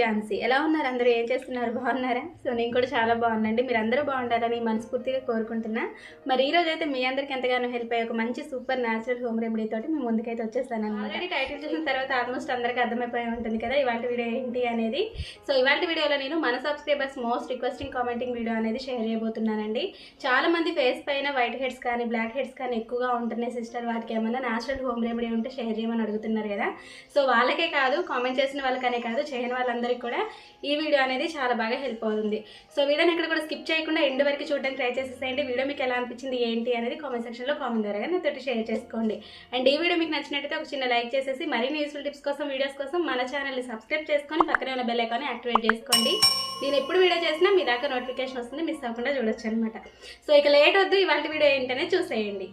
ఝాన్సీ. ఎలా ఉన్నారు? అందరూ ఏం చేస్తున్నారు? బాగున్నారా? సో నేను కూడా చాలా బాగున్నాండి మీరు అందరూ బాగుండాలని మనస్ఫూర్తిగా కోరుకుంటున్నా. మరి ఈ రోజు అయితే మీ అందరికి ఎంతగానో హెల్ప్ అయ్యే ఒక మంచి సూపర్ న్యాచురల్ హోమ్ రెమెడీ తోటి మేము ముందుకైతే వచ్చేస్తాను ఆల్రెడీ టైటిల్ చూసిన తర్వాత ఆల్మోస్ట్ అందరికీ అర్థమైపోయి ఉంటుంది కదా ఇవాళ వీడియో ఏంటి అనేది. సో ఇవాళ వీడియోలో నేను మన subscribers most requesting commenting video అనేది షేర్ చేయబోతున్నానండి. చాలా మంది ఫేస్ పైన వైట్ హెడ్స్ కానీ బ్లాక్ హెడ్స్ కానీ ఎక్కువగా ఉంటున్నాయి సిస్టర్. వాటికి ఏమైనా న్యాచురల్ హోమ్ రెమెడీ ఉంటే షేర్ చేయమని అడుగుతున్నారు కదా. సో వాళ్ళకే కాదు కామెంట్ చేసిన వాళ్ళకనే కాదు చేయని వాళ్ళందరూ అందరికీ కూడా ఈ వీడియో అనేది చాలా బాగా హెల్ప్ అవుతుంది. సో వీడియోని ఇక్కడ కూడా స్కిప్ చేయకుండా ఎండ్ వరకు చూడడానికి ట్రై చేసేసేయండి. వీడియో మీకు ఎలా అనిపించింది ఏంటి అనేది కామెంట్ సెక్షన్లో కామెంట్ ద్వారా తోటి షేర్ చేసుకోండి. అండ్ ఈ వీడియో మీకు నచ్చినట్టయితే ఒక చిన్న లైక్ చేసేసి మరిన్ని యూస్ఫుల్ టిప్స్ కోసం వీడియోస్ కోసం మన ఛానల్ని సబ్స్క్రైబ్ చేసుకొని పక్కనే ఉన్న బెల్ ఐకాన్ని యాక్టివేట్ చేసుకోండి. నేను ఎప్పుడు వీడియో చేసినా మీ దాకా నోటిఫికేషన్ వస్తుంది మిస్ అవ్వకుండా చూడొచ్చు అనమాట సో ఇక లేట్ వద్దు ఇవాళ వీడియో ఏంటనే చూసేయండి.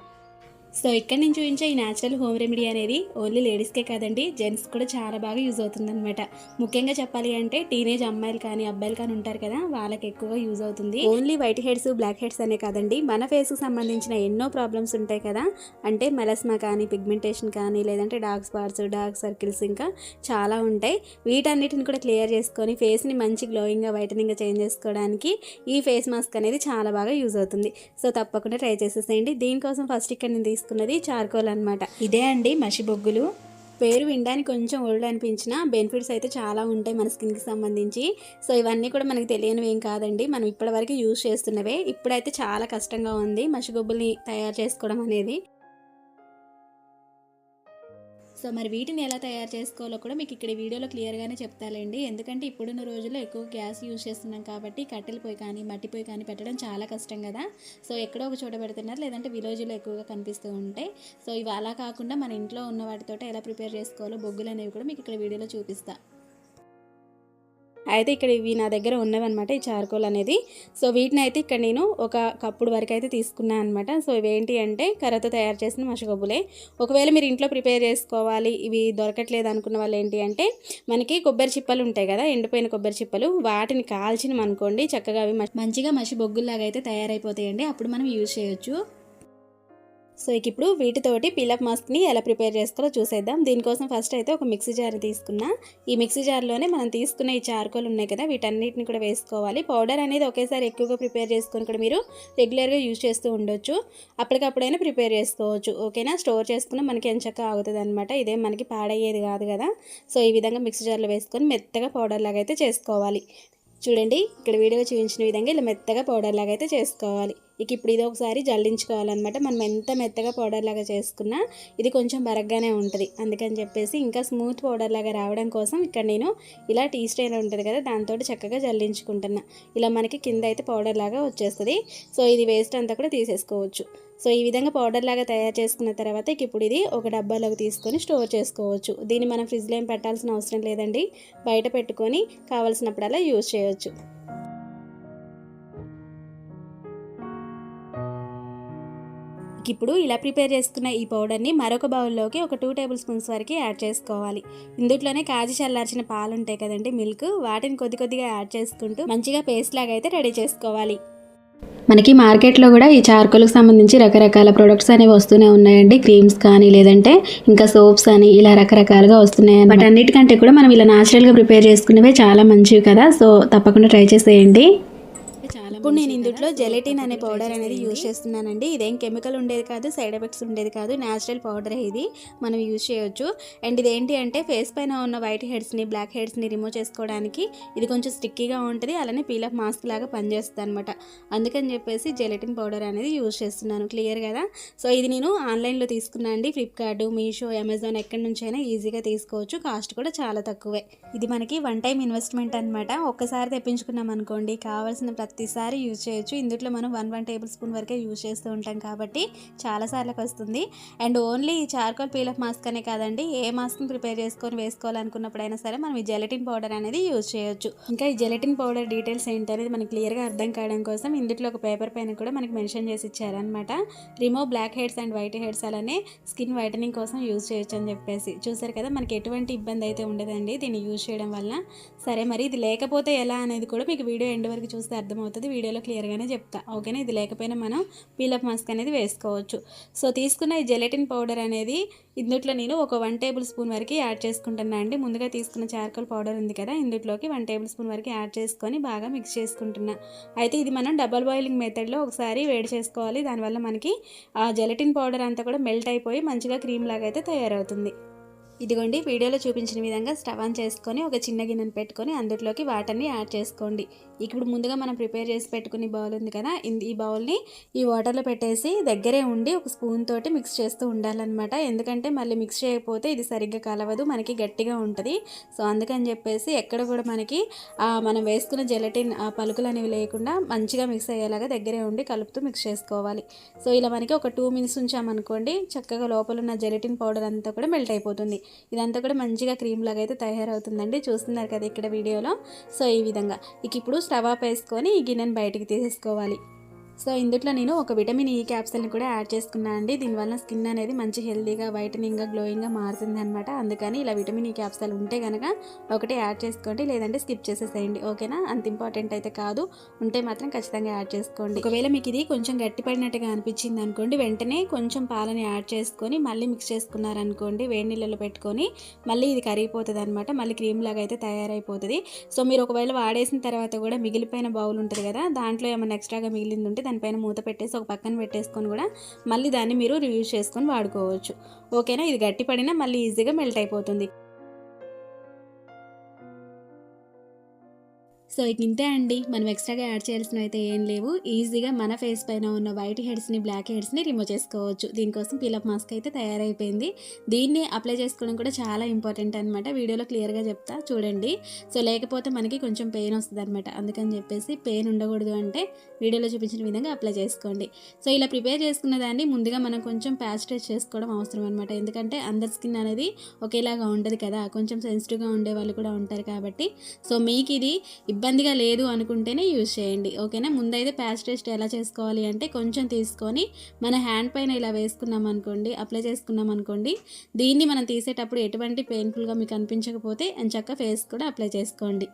సో ఇక్కడ నేను చూపించే ఈ న్యాచురల్ హోమ్ రెమెడీ అనేది ఓన్లీ లేడీస్కే కాదండి జెంట్స్ కూడా చాలా బాగా యూజ్ అవుతుందనమాట ముఖ్యంగా చెప్పాలి అంటే టీనేజ్ అమ్మాయిలు కానీ అబ్బాయిలు కానీ ఉంటారు కదా వాళ్ళకి ఎక్కువగా యూజ్ అవుతుంది. Only white heads black heads అనే కాదండి మన ఫేస్కి సంబంధించిన ఎన్నో ప్రాబ్లమ్స్ ఉంటాయి కదా. అంటే మెలస్మా కానీ పిగ్మెంటేషన్ కానీ లేదంటే డార్క్ స్పాట్స్ డార్క్ సర్కిల్స్ ఇంకా చాలా ఉంటాయి. వీటన్నిటిని కూడా క్లియర్ చేసుకొని ఫేస్ని మంచి గ్లోయింగ్గా వైటనింగ్గా చేంజ్ చేసుకోవడానికి ఈ ఫేస్ మాస్క్ అనేది చాలా బాగా యూజ్ అవుతుంది. సో తప్పకుండా ట్రై చేసేసేయండి. దీనికోసం ఫస్ట్ ఇక్కడ నేను చేసుకున్నది చార్కోల్ అనమాట ఇదే అండి మసి బొగ్గులు. పేరు వినడానికి కొంచెం ఓల్డ్ అనిపించిన బెనిఫిట్స్ అయితే చాలా ఉంటాయి మన స్కిన్కి సంబంధించి. సో ఇవన్నీ కూడా మనకి తెలియనివి ఏం కాదండి. మనం ఇప్పటివరకు యూజ్ చేస్తున్నవే. ఇప్పుడైతే చాలా కష్టంగా ఉంది మసిగొబ్బుల్ని తయారు చేసుకోవడం అనేది. సో మరి వీటిని ఎలా తయారు చేసుకోవాలో కూడా మీకు ఇక్కడ వీడియోలో క్లియర్గానే చెప్తాలండి. ఎందుకంటే ఇప్పుడున్న రోజుల్లో ఎక్కువ గ్యాస్ యూజ్ చేస్తున్నాం కాబట్టి కట్టెల పొయ్యి కానీ మట్టి పొయ్యి కానీ పెట్టడం చాలా కష్టం కదా. సో ఎక్కడో ఒక చోట పెడుతున్నారు లేదంటే విలేజ్లో ఎక్కువగా కనిపిస్తూ ఉంటాయి. సో ఇవి అలా కాకుండా మన ఇంట్లో ఉన్న వాటితో ఎలా ప్రిపేర్ చేసుకోవాలో బొగ్గులు అనేవి కూడా మీకు ఇక్కడ వీడియోలో చూపిస్తాను అయితే ఇక్కడ ఇవి నా దగ్గర ఉన్నవి అనమాట ఈ చార్కోల్ అనేది. సో వీటిని అయితే ఇక్కడ నేను ఒక కప్పుడు వరకు అయితే తీసుకున్నాను అనమాట సో ఇవేంటి అంటే కర్రతో తయారు చేసిన మషగొబ్బులే ఒకవేళ మీరు ఇంట్లో ప్రిపేర్ చేసుకోవాలి ఇవి దొరకట్లేదు అనుకున్న వాళ్ళు ఏంటి అంటే మనకి కొబ్బరి చిప్పలు ఉంటాయి కదా ఎండిపోయిన కొబ్బరి చిప్పలు వాటిని కాల్చినమనుకోండి చక్కగా అవి మంచిగా మసి బొగ్గుల్లాగా అయితే తయారైపోతాయండి. అప్పుడు మనం యూజ్ చేయొచ్చు. సో ఇక ఇప్పుడు వీటితోటి పీలప్ మాస్క్ని ఎలా ప్రిపేర్ చేసుకోవాలో చూసేద్దాం. దీనికోసం ఫస్ట్ అయితే ఒక మిక్సీ జార్ తీసుకున్నా. ఈ మిక్సీ జార్లోనే మనం తీసుకున్న ఈ చార్కోల్ ఉన్నాయి కదా వీటన్నిటిని కూడా వేసుకోవాలి. పౌడర్ అనేది ఒకేసారి ఎక్కువగా ప్రిపేర్ చేసుకొని కూడా మీరు రెగ్యులర్గా యూజ్ చేస్తూ ఉండొచ్చు. అప్పటికప్పుడైనా ప్రిపేర్ చేసుకోవచ్చు. ఓకేనా? స్టోర్ చేసుకున్న మనకి ఎంచక్క ఆగుతుంది అనమాట ఇదేం మనకి పాడయ్యేది కాదు కదా. సో ఈ విధంగా మిక్సీ జార్లో వేసుకొని మెత్తగా పౌడర్ లాగా అయితే చేసుకోవాలి. చూడండి ఇక్కడ వీడియో చూపించిన విధంగా ఇలా మెత్తగా పౌడర్ లాగా అయితే చేసుకోవాలి. ఇక ఇప్పుడు ఇది ఒకసారి జల్లించుకోవాలన్నమాట. మనం ఎంత మెత్తగా పౌడర్ లాగా చేసుకున్నా ఇది కొంచెం బరగ్గానే ఉంటుంది. అందుకని చెప్పేసి ఇంకా స్మూత్ పౌడర్ లాగా రావడం కోసం ఇక్కడ నేను ఇలా టీ స్టైన్ ఉంటుంది కదా దాంతో చక్కగా జల్లించుకుంటున్నా. ఇలా మనకి కింద అయితే పౌడర్ లాగా వచ్చేస్తుంది. సో ఇది వేస్ట్ అంతా కూడా తీసేసుకోవచ్చు. సో ఈ విధంగా పౌడర్ లాగా తయారు చేసుకున్న తర్వాత ఇక ఇప్పుడు ఇది ఒక డబ్బాలోకి తీసుకొని స్టోర్ చేసుకోవచ్చు. దీన్ని మనం ఫ్రిడ్జ్లో ఏం పెట్టాల్సిన అవసరం లేదండి. బయట పెట్టుకొని కావలసినప్పుడల్లా యూజ్ చేయవచ్చు ఇప్పుడు ఇలా ప్రిపేర్ చేసుకున్న ఈ పౌడర్ని మరొక బౌల్లోకి ఒక టూ టేబుల్ స్పూన్స్ వరకు యాడ్ చేసుకోవాలి. ఇందుట్లోనే కాజు చల్లార్చిన పాలు ఉంటాయి కదండి మిల్క్ వాటిని కొద్ది కొద్దిగా యాడ్ చేసుకుంటూ మంచిగా పేస్ట్ లాగా అయితే రెడీ చేసుకోవాలి. మనకి మార్కెట్లో కూడా ఈ చార్కోల్కి సంబంధించి రకరకాల ప్రొడక్ట్స్ అనేవి వస్తూనే ఉన్నాయండి. క్రీమ్స్ కానీ లేదంటే ఇంకా సోప్స్ అని ఇలా రకరకాలుగా వస్తున్నాయి బట్ అన్నిటికంటే కూడా మనం ఇలా న్యాచురల్గా ప్రిపేర్ చేసుకునేవే చాలా మంచివి కదా. సో తప్పకుండా ట్రై చేసేయండి. ఇప్పుడు నేను ఇందులో జెలటిన్ అనే పౌడర్ అనేది యూజ్ చేస్తున్నానండి. ఇదేం కెమికల్ ఉండేది కాదు సైడ్ ఎఫెక్ట్స్ ఉండేది కాదు న్యాచురల్ పౌడర్ ఇది. మనం యూజ్ చేయొచ్చు. అండ్ ఇది ఏంటి అంటే ఫేస్ పైన ఉన్న వైట్ హెడ్స్ని బ్లాక్ హెడ్స్ని రిమూవ్ చేసుకోవడానికి ఇది కొంచెం స్టిక్కీగా ఉంటుంది. అలానే పీలప్ మాస్క్ లాగా పనిచేస్తుంది అనమాట అందుకని చెప్పేసి జెలటిన్ పౌడర్ అనేది యూజ్ చేస్తున్నాను. క్లియర్ కదా? సో ఇది నేను ఆన్లైన్లో తీసుకున్నా అండి. ఫ్లిప్కార్ట్ మీషో అమెజాన్ ఎక్కడి నుంచైనా ఈజీగా తీసుకోవచ్చు. కాస్ట్ కూడా చాలా తక్కువే. ఇది మనకి వన్ టైం ఇన్వెస్ట్మెంట్ అనమాట ఒక్కసారి తెప్పించుకున్నాం అనుకోండి కావాల్సిన ప్రతిసారి యూజ్ చేయొచ్చు. ఇందులో మనం వన్ వన్ టేబుల్ స్పూన్ వరకే యూజ్ చేస్తూ ఉంటాం కాబట్టి చాలాసార్లకు వస్తుంది. అండ్ ఓన్లీ ఈ చార్కోల్ పీలఫ్ మాస్క్ అనే కాదండి ఏ మాస్క్ని ప్రిపేర్ చేసుకొని వేసుకోవాలనుకున్నప్పుడైనా సరే మనం ఈ జెలటిన్ పౌడర్ అనేది యూజ్ చేయొచ్చు. ఇంకా ఈ జెలటిన్ పౌడర్ డీటెయిల్స్ ఏంటనేది మనకి క్లియర్గా అర్థం కావడం కోసం ఇందులో ఒక పేపర్ పైన కూడా మనకి మెన్షన్ చేసి ఇచ్చారనమాట remove black heads and white heads అలానే స్కిన్ వైటనింగ్ కోసం యూజ్ చేయొచ్చు అని చెప్పేసి. చూసారు కదా మనకి ఎటువంటి ఇబ్బంది అయితే ఉండదండి దీన్ని యూజ్ చేయడం వల్ల సరే మరి ఇది లేకపోతే ఎలా అనేది కూడా మీకు వీడియో ఎండ్ వరకు చూస్తే అర్థమవుతుంది. వీడియోలో క్లియర్గానే చెప్తా. ఓకేనా? ఇది లేకపోయినా మనం పీలప్ మాస్క్ అనేది వేసుకోవచ్చు. సో తీసుకున్న ఈ జెలటిన్ పౌడర్ అనేది ఇందుట్లో నేను ఒక వన్ టేబుల్ స్పూన్ వరకు యాడ్ చేసుకుంటున్నా అండి. ముందుగా తీసుకున్న చార్కోల్ పౌడర్ ఉంది కదా ఇందుట్లోకి వన్ టేబుల్ స్పూన్ వరకు యాడ్ చేసుకొని బాగా మిక్స్ చేసుకుంటున్నా. అయితే ఇది మనం డబల్ బాయిలింగ్ మెథడ్లో ఒకసారి వేడి చేసుకోవాలి. దానివల్ల మనకి ఆ జెలటిన్ పౌడర్ అంతా కూడా మెల్ట్ అయిపోయి మంచిగా క్రీమ్ లాగా అయితే తయారవుతుంది. ఇదిగోండి వీడియోలో చూపించిన విధంగా స్టవ్ ఆన్ చేసుకొని ఒక చిన్న గిన్నెను పెట్టుకొని అందులోకి వాటర్ని యాడ్ చేసుకోండి. ఇప్పుడు ముందుగా మనం ప్రిపేర్ చేసి పెట్టుకునే బౌల్ ఉంది కదా ఈ బౌల్ని ఈ వాటర్లో పెట్టేసి దగ్గరే ఉండి ఒక స్పూన్ తోటి మిక్స్ చేస్తూ ఉండాలన్నమాట. ఎందుకంటే మళ్ళీ మిక్స్ చేయకపోతే ఇది సరిగ్గా కలవదు మనకి గట్టిగా ఉంటుంది. సో అందుకని చెప్పేసి ఎక్కడ కూడా మనకి మనం వేసుకున్న జెలటిన్ పలుకులు అనేవి లేకుండా మంచిగా మిక్స్ అయ్యేలాగా దగ్గరే ఉండి కలుపుతూ మిక్స్ చేసుకోవాలి. సో ఇలా మనకి ఒక టూ మినిట్స్ ఉంచామనుకోండి చక్కగా లోపల ఉన్న జెలటిన్ పౌడర్ అంతా కూడా మెల్ట్ అయిపోతుంది. ఇదంతా కూడా మంచిగా క్రీమ్ లాగా అయితే తయారవుతుందండి. చూస్తున్నారు కదా ఇక్కడ వీడియోలో. సో ఈ విధంగా. ఇక ఇప్పుడు స్టవ్ ఆఫ్ వేసుకొని ఈ గిన్నెను బయటికి తీసేసుకోవాలి. సో ఇందుట్లో నేను ఒక విటమిన్ ఈ క్యాప్సల్ని కూడా యాడ్ చేసుకున్నాను అండి. దీనివల్ల స్కిన్ అనేది మంచి హెల్తీగా వైటనింగ్గా గ్లోయింగ్గా మారుతుంది అనమాట అందుకని ఇలా విటమిన్ ఈ క్యాప్సల్ ఉంటే కనుక ఒకటి యాడ్ చేసుకోండి లేదంటే స్కిప్ చేసేసేయండి. ఓకేనా? అంత ఇంపార్టెంట్ అయితే కాదు. ఉంటే మాత్రం ఖచ్చితంగా యాడ్ చేసుకోండి. ఒకవేళ మీకు ఇది కొంచెం గట్టిపడినట్టుగా అనిపించింది అనుకోండి వెంటనే కొంచెం పాలని యాడ్ చేసుకొని మళ్ళీ మిక్స్ చేసుకున్నారనుకోండి వేడి నీళ్ళలో పెట్టుకొని మళ్ళీ ఇది కరిగిపోతుంది అనమాట మళ్ళీ క్రీమ్ లాగా అయితే తయారైపోతుంది. సో మీరు ఒకవేళ వాడేసిన తర్వాత కూడా మిగిలిపోయిన బౌల్ ఉంటుంది కదా దాంట్లో ఏమైనా ఎక్స్ట్రాగా మిగిలింది ఉంటే దానిపైన మూత పెట్టేసి ఒక పక్కన పెట్టేసుకొని కూడా మళ్ళీ దాన్ని మీరు రివ్యూస్ చేసుకొని వాడుకోవచ్చు. ఓకేనా? ఇది గట్టిపడినా మళ్ళీ ఈజీగా మెల్ట్ అయిపోతుంది. సో ఇక ఇంతే అండి. మనం ఎక్స్ట్రాగా యాడ్ చేయాల్సినవి అయితే ఏం లేవు. ఈజీగా మన ఫేస్ పైన ఉన్న వైట్ హెడ్స్ని బ్లాక్ హెడ్స్ని రిమూవ్ చేసుకోవచ్చు. దీనికోసం పీలప్ మాస్క్ అయితే తయారైపోయింది. దీన్ని అప్లై చేసుకోవడం కూడా చాలా ఇంపార్టెంట్ అనమాట వీడియోలో క్లియర్గా చెప్తా చూడండి. సో లేకపోతే మనకి కొంచెం పెయిన్ వస్తుంది అనమాట అందుకని చెప్పేసి పెయిన్ ఉండకూడదు అంటే వీడియోలో చూపించిన విధంగా అప్లై చేసుకోండి. సో ఇలా ప్రిపేర్ చేసుకున్న దాన్ని ముందుగా మనం కొంచెం ప్యాచ్ టెస్ట్ చేసుకోవడం అవసరం అనమాట ఎందుకంటే అందరి స్కిన్ అనేది ఒకేలాగా ఉండదు కదా. కొంచెం సెన్సిటివ్గా ఉండే వాళ్ళు కూడా ఉంటారు కాబట్టి. సో మీకు ఇది ఇబ్బందిగా లేదు అనుకుంటేనే యూజ్ చేయండి. ఓకేనా? ముందైతే ప్యాచ్ టెస్ట్ ఎలా చేసుకోవాలి అంటే కొంచెం తీసుకొని మన హ్యాండ్ పైన ఇలా వేసుకున్నాం అనుకోండి అప్లై చేసుకున్నాం అనుకోండి దీన్ని మనం తీసేటప్పుడు ఎటువంటి పెయిన్ఫుల్గా మీకు అనిపించకపోతే చక్క ఫేస్ కూడా అప్లై చేసుకోండి.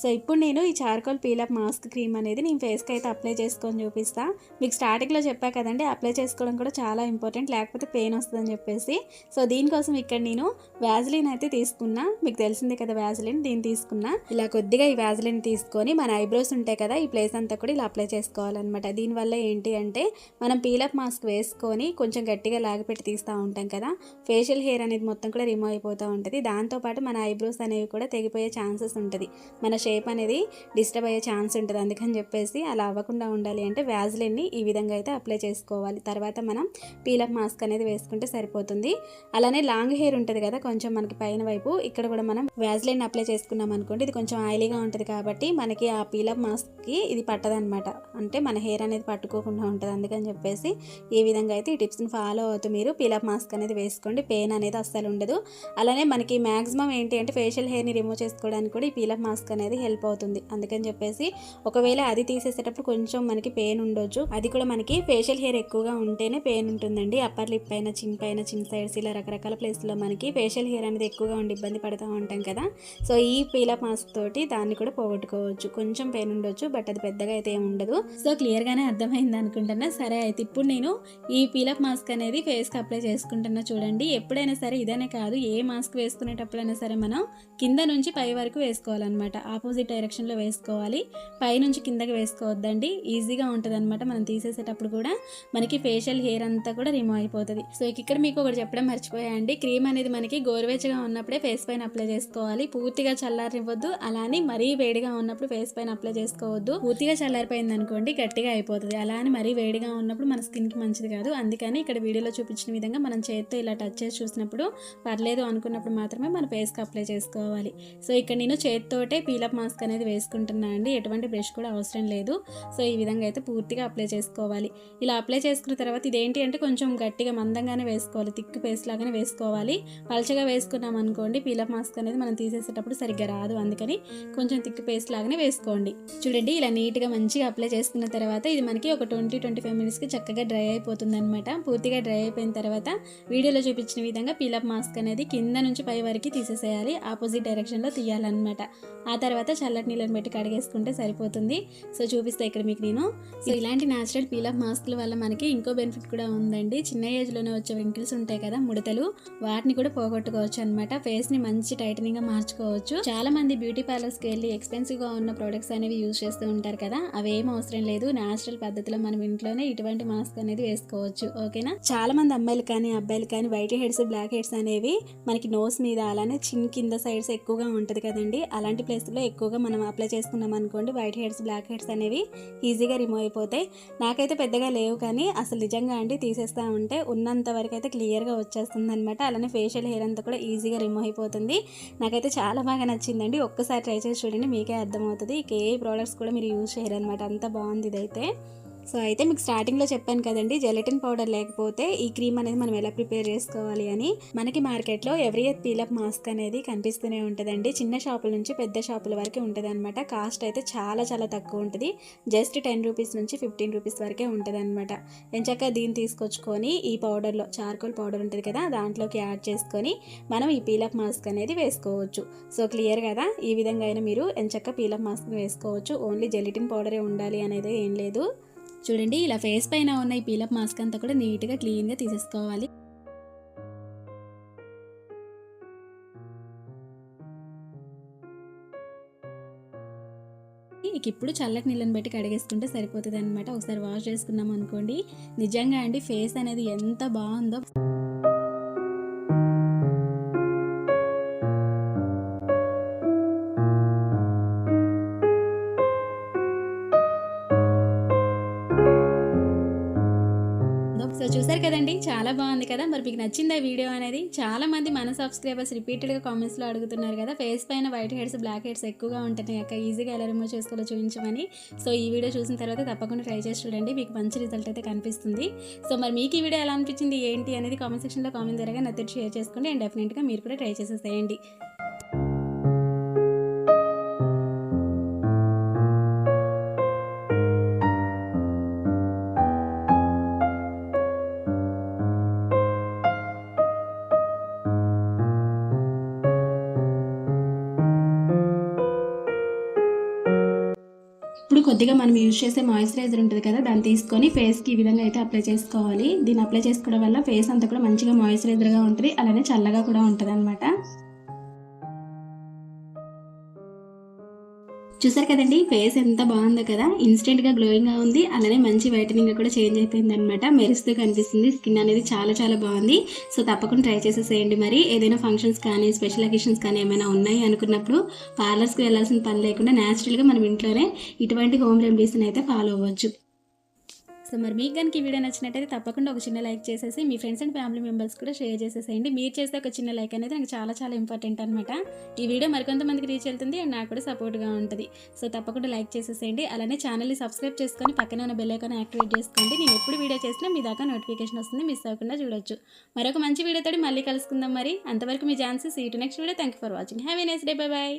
సో ఇప్పుడు నేను ఈ చార్కోల్ పీలప్ మాస్క్ క్రీమ్ అనేది నేను ఫేస్కి అయితే అప్లై చేసుకొని చూపిస్తా. మీకు స్టార్టింగ్లో చెప్పా కదండి అప్లై చేసుకోవడం కూడా చాలా ఇంపార్టెంట్ లేకపోతే పెయిన్ వస్తుందని చెప్పేసి. సో దీనికోసం ఇక్కడ నేను వ్యాజిలిన్ అయితే తీసుకున్నా. మీకు తెలిసిందే కదా వ్యాజిలిన్ దీన్ని తీసుకున్నా. ఇలా కొద్దిగా ఈ వ్యాజిలిన్ తీసుకొని మన ఐబ్రోస్ ఉంటాయి కదా ఈ ప్లేస్ అంతా కూడా ఇలా అప్లై చేసుకోవాలన్నమాట. దీనివల్ల ఏంటి అంటే మనం పీలప్ మాస్క్ వేసుకొని కొంచెం గట్టిగా లాగిపెట్టి తీస్తూ ఉంటాం కదా. ఫేషియల్ హెయిర్ అనేది మొత్తం కూడా రిమూవ్ అయిపోతూ ఉంటుంది. దాంతోపాటు మన ఐబ్రోస్ అనేవి కూడా తెగిపోయే ఛాన్సెస్ ఉంటుంది. మన షేప్ అనేది డిస్టర్బ్ అయ్యే ఛాన్స్ ఉంటుంది. అందుకని చెప్పేసి అలా అవ్వకుండా ఉండాలి అంటే వ్యాజ్లిన్ని ఈ విధంగా అయితే అప్లై చేసుకోవాలి. తర్వాత మనం పీలప్ మాస్క్ అనేది వేసుకుంటే సరిపోతుంది. అలానే లాంగ్ హెయిర్ ఉంటుంది కదా కొంచెం మనకి పైన వైపు ఇక్కడ కూడా మనం వ్యాజ్లిన్ అప్లై చేసుకున్నాం అనుకోండి ఇది కొంచెం ఆయిలీగా ఉంటుంది కాబట్టి మనకి ఆ పీలప్ మాస్క్కి ఇది పట్టదనమాట అంటే మన హెయిర్ అనేది పట్టుకోకుండా ఉంటుంది. అందుకని చెప్పేసి ఈ విధంగా అయితే ఈ టిప్స్ని ఫాలో అవుతూ మీరు పీలప్ మాస్క్ అనేది వేసుకోండి. పెయిన్ అనేది అస్సలు ఉండదు. అలానే మనకి మ్యాక్సిమం ఏంటి అంటే ఫేషియల్ హెయిర్ని రిమూవ్ చేసుకోవడానికి కూడా ఈ పీలప్ మాస్క్ అనేది హెల్ప్ అవుతుంది. అందుకని చెప్పేసి ఒకవేళ అది తీసేసేటప్పుడు కొంచెం మనకి పెయిన్ ఉండొచ్చు. అది కూడా మనకి ఫేషియల్ హెయిర్ ఎక్కువగా ఉంటేనే పెయిన్ ఉంటుందండి. అప్పర్ లిప్ పైన చిన్ పైన చిన్ సైడ్స్ ఇలా రకరకాల ప్లేస్లో మనకి ఫేషియల్ హెయిర్ అనేది ఎక్కువగా ఉండి ఇబ్బంది పడుతూ ఉంటాం కదా. సో ఈ పీలప్ మాస్క్ తోటి దాన్ని కూడా పోగొట్టుకోవచ్చు. కొంచెం పెయిన్ ఉండొచ్చు బట్ అది పెద్దగా అయితే ఏమి ఉండదు. సో క్లియర్గానే అర్థమైంది అనుకుంటున్నా. సరే అయితే ఇప్పుడు నేను ఈ పీలప్ మాస్క్ అనేది ఫేస్కి అప్లై చేసుకుంటున్నా చూడండి. ఎప్పుడైనా సరే ఇదనే కాదు. ఏ మాస్క్ వేసుకునేటప్పుడైనా సరే మనం కింద నుంచి పై వరకు వేసుకోవాలన్నమాట. ఆపోజిట్ డైరెక్షన్లో వేసుకోవాలి. పై నుంచి కిందకి వేసుకోవద్దండి. ఈజీగా ఉంటుంది అనమాట మనం తీసేసేటప్పుడు కూడా. మనకి ఫేషియల్ హెయిర్ అంతా కూడా రిమూవ్ అయిపోతుంది. సో ఇక్కడ మీకు ఒకటి చెప్పడం మర్చిపోయాయండి క్రీమ్ అనేది మనకి గోరువెచ్చగా ఉన్నప్పుడే ఫేస్ పైన అప్లై చేసుకోవాలి. పూర్తిగా చల్లారివ్వద్దు అలానే మరీ వేడిగా ఉన్నప్పుడు ఫేస్ పైన అప్లై చేసుకోవద్దు. పూర్తిగా చల్లారిపోయింది అనుకోండి గట్టిగా అయిపోతుంది. అలా అని మరీ వేడిగా ఉన్నప్పుడు మన స్కిన్కి మంచిది కాదు. అందుకని ఇక్కడ వీడియోలో చూపించిన విధంగా మనం చేతితో ఇలా టచ్ చేసి చూసినప్పుడు పర్లేదు అనుకున్నప్పుడు మాత్రమే మన ఫేస్కి అప్లై చేసుకోవాలి. సో ఇక్కడ నేను చేతితోటే పీలప్ మాస్క్ అనేది వేసుకుంటున్నా అండి. ఎటువంటి బ్రష్ కూడా అవసరం లేదు. సో ఈ విధంగా అయితే పూర్తిగా అప్లై చేసుకోవాలి. ఇలా అప్లై చేసుకున్న తర్వాత ఇదేంటి అంటే కొంచెం గట్టిగా మందంగానే వేసుకోవాలి. తిక్కు పేస్ట్ లాగానే వేసుకోవాలి. పలచగా వేసుకున్నాం అనుకోండి పీలప్ మాస్క్ అనేది మనం తీసేసేటప్పుడు సరిగ్గా రాదు. అందుకని కొంచెం తిక్కు పేస్ట్ లాగానే వేసుకోండి. చూడండి ఇలా నీట్గా మంచిగా అప్లై చేసుకున్న తర్వాత ఇది మనకి ఒక ట్వంటీ ట్వంటీ ఫైవ్ మినిట్స్కి చక్కగా డ్రై అయిపోతుంది అనమాట పూర్తిగా డ్రై అయిపోయిన తర్వాత వీడియోలో చూపించిన విధంగా పీలప్ మాస్క్ అనేది కింద నుంచి పై వరకు తీసేసేయాలి. ఆపోజిట్ డైరెక్షన్లో తీయాలన్నమాట. ఆ తర్వాత తర్వాత చల్లటి నీళ్ళని పెట్టి కడిగేసుకుంటే సరిపోతుంది. సో చూపిస్తా ఇక్కడ మీకు నేను. సో ఇలాంటి న్యాచురల్ పీలప్ మాస్క్ల వల్ల మనకి ఇంకో బెనిఫిట్ కూడా ఉందండి. చిన్న ఏజ్లోనే వచ్చే వెంకిల్స్ ఉంటాయి కదా ముడతలు. వాటిని కూడా పోగొట్టుకోవచ్చు అనమాట ఫేస్ని మంచి టైటనింగ్గా మార్చుకోవచ్చు. చాలా మంది బ్యూటీ పార్లర్స్కి వెళ్ళి ఎక్స్పెన్సివ్గా ఉన్న ప్రొడక్ట్స్ అనేవి యూజ్ చేస్తూ ఉంటారు కదా అవేం అవసరం లేదు. న్యాచురల్ పద్ధతిలో మనం ఇంట్లోనే ఇటువంటి మాస్క్ అనేది వేసుకోవచ్చు. ఓకేనా చాలా మంది అమ్మాయిలు కానీ అబ్బాయిలు కానీ వైట్ హెడ్స్ బ్లాక్ హెడ్స్ అనేవి మనకి నోస్ మీద అలానే చిన్ కింద సైడ్స్ ఎక్కువగా ఉంటుంది కదండి. అలాంటి ప్లేస్లో ఎక్కువగా మనం అప్లై చేసుకున్నాం అనుకోండి వైట్ హెడ్స్ బ్లాక్ హెడ్స్ అనేవి ఈజీగా రిమూవ్ అయిపోతాయి. నాకైతే పెద్దగా లేవు కానీ అసలు నిజంగా అండి తీసేస్తా ఉంటే ఉన్నంత వరకు అయితే క్లియర్గా వచ్చేస్తుంది అనమాట అలానే ఫేషియల్ హెయిర్ అంతా కూడా ఈజీగా రిమూవ్ అయిపోతుంది. నాకైతే చాలా బాగా నచ్చిందండి. ఒక్కసారి ట్రై చేసి చూడండి మీకే అర్థమవుతుంది. ఇక ఏ ప్రోడక్ట్స్ కూడా మీరు యూజ్ చేయరు అనమాట అంత బాగుంది ఇదైతే. సో అయితే మీకు స్టార్టింగ్లో చెప్పాను కదండి జెలటిన్ పౌడర్ లేకపోతే ఈ క్రీమ్ అనేది మనం ఎలా ప్రిపేర్ చేసుకోవాలి అని. మనకి మార్కెట్లో ఎవ్రీ ఇయర్ పీలప్ మాస్క్ అనేది కనిపిస్తూనే ఉంటుందండి. చిన్న షాపుల నుంచి పెద్ద షాపుల వరకు ఉంటుంది అనమాట కాస్ట్ అయితే చాలా చాలా తక్కువ ఉంటుంది. జస్ట్ టెన్ రూపీస్ నుంచి ఫిఫ్టీన్ రూపీస్ వరకే ఉంటుంది అనమాట ఎంచక్క దీన్ని తీసుకొచ్చుకొని ఈ పౌడర్లో చార్కోల్ పౌడర్ ఉంటుంది కదా దాంట్లోకి యాడ్ చేసుకొని మనం ఈ పీలప్ మాస్క్ అనేది వేసుకోవచ్చు. సో క్లియర్ కదా? ఈ విధంగా అయినా మీరు ఎంచక్క పీలప్ మాస్క్ వేసుకోవచ్చు. ఓన్లీ జెలిటిన్ పౌడరే ఉండాలి అనేది ఏం లేదు. చూడండి ఇలా ఫేస్ పైన ఉన్న ఈ పీలప్ మాస్క్ అంతా కూడా నీట్గా క్లీన్గా తీసేసుకోవాలి. ఇప్పుడు చల్లటి నీళ్ళని పెట్టి కడిగేసుకుంటే సరిపోతుంది అనమాట ఒకసారి వాష్ చేసుకున్నాం అనుకోండి. నిజంగా అండి ఫేస్ అనేది ఎంత బాగుందో. సో చూసారు కదండి చాలా బాగుంది కదా. మరి మీకు నచ్చింది ఆ వీడియో అనేది? చాలా మంది మన సబ్స్క్రైబర్స్ రిపీటెడ్గా కామెంట్స్లో అడుగుతున్నారు కదా ఫేస్ పైన వైట్ హెడ్స్ బ్లాక్ హెడ్స్ ఎక్కువగా ఉంటున్నాయి అక్క. ఈజీగా ఎలా రిమూవ్ చేసుకోవాలో చూపించమని. సో ఈ వీడియో చూసిన తర్వాత తప్పకుండా ట్రై చేసి చూడండి మీకు మంచి రిజల్ట్ అయితే కనిపిస్తుంది. సో మరి మీకు ఈ వీడియో ఎలా అనిపించింది ఏంటి అనేది కామెంట్ సెక్షన్లో కామెంట్ ద్వారా నచ్చే షేర్ చేసుకోండి. అండ్ డెఫినెట్గా మీరు కూడా ట్రై చేసేసేయండి. కొద్దిగా మనం యూజ్ చేసే మాయిశ్చరైజర్ ఉంటుంది కదా దాన్ని తీసుకొని ఫేస్కి ఈ విధంగా అయితే అప్లై చేసుకోవాలి. దీన్ని అప్లై చేసుకోవడం వల్ల ఫేస్ అంతా కూడా మంచిగా మాయిశ్చరైజర్గా ఉంటుంది అలానే చల్లగా కూడా ఉంటుంది అనమాట చూసారు కదండి ఫేస్ ఎంత బాగుందో కదా. ఇన్స్టెంట్గా గ్లోయింగ్గా ఉంది. అలానే మంచి వైటనింగ్ కూడా చేంజ్ అయిపోయింది అనమాట మెరుస్తూ కనిపిస్తుంది. స్కిన్ అనేది చాలా చాలా బాగుంది. సో తప్పకుండా ట్రై చేసేసేయండి మరి. ఏదైనా ఫంక్షన్స్ కానీ స్పెషల్ అకేషన్స్ కానీ ఏమైనా ఉన్నాయి అనుకున్నప్పుడు పార్లర్స్కి వెళ్ళాల్సిన పని లేకుండా న్యాచురల్గా మనం ఇంట్లోనే ఇటువంటి హోమ్ రెమెడీస్ని అయితే ఫాలో అవ్వచ్చు. సో మరి మీకు కనుక ఈ వీడియో నచ్చినట్టయితే తప్పకుండా ఒక చిన్న లైక్ చేసేసి మీ ఫ్రెండ్స్ అండ్ ఫ్యామిలీ మెంబర్స్ కూడా షేర్ చేసేసేయండి. మీరు చేస్తే ఒక చిన్న లైక్ అనేది నాకు చాలా చాలా ఇంపార్టెంట్ అనమాట ఈ వీడియో మరికొంతమందికి రీచ్ వెళ్తుంది అండ్ నాకు కూడా సపోర్ట్గా ఉంటుంది. సో తప్పకుండా లైక్ చేసేసేయండి. అలానే ఛానల్ని సబ్స్క్రైబ్ చేసుకొని పక్కన ఉన్న బెల్ ఐకాన్ యాక్టివేట్ చేసుకోండి. నేను ఎప్పుడు వీడియో చేసినా మీ దాకా నోటిఫికేషన్ వస్తుంది. మిస్ అవ్వకుండా చూడొచ్చు. మరొక మంచి వీడియోతో మళ్ళీ కలుసుకుందాం మరి. అంతవరకు మీ ఛాన్సెస్ ఈ next video thank you for watching have a nice day bye bye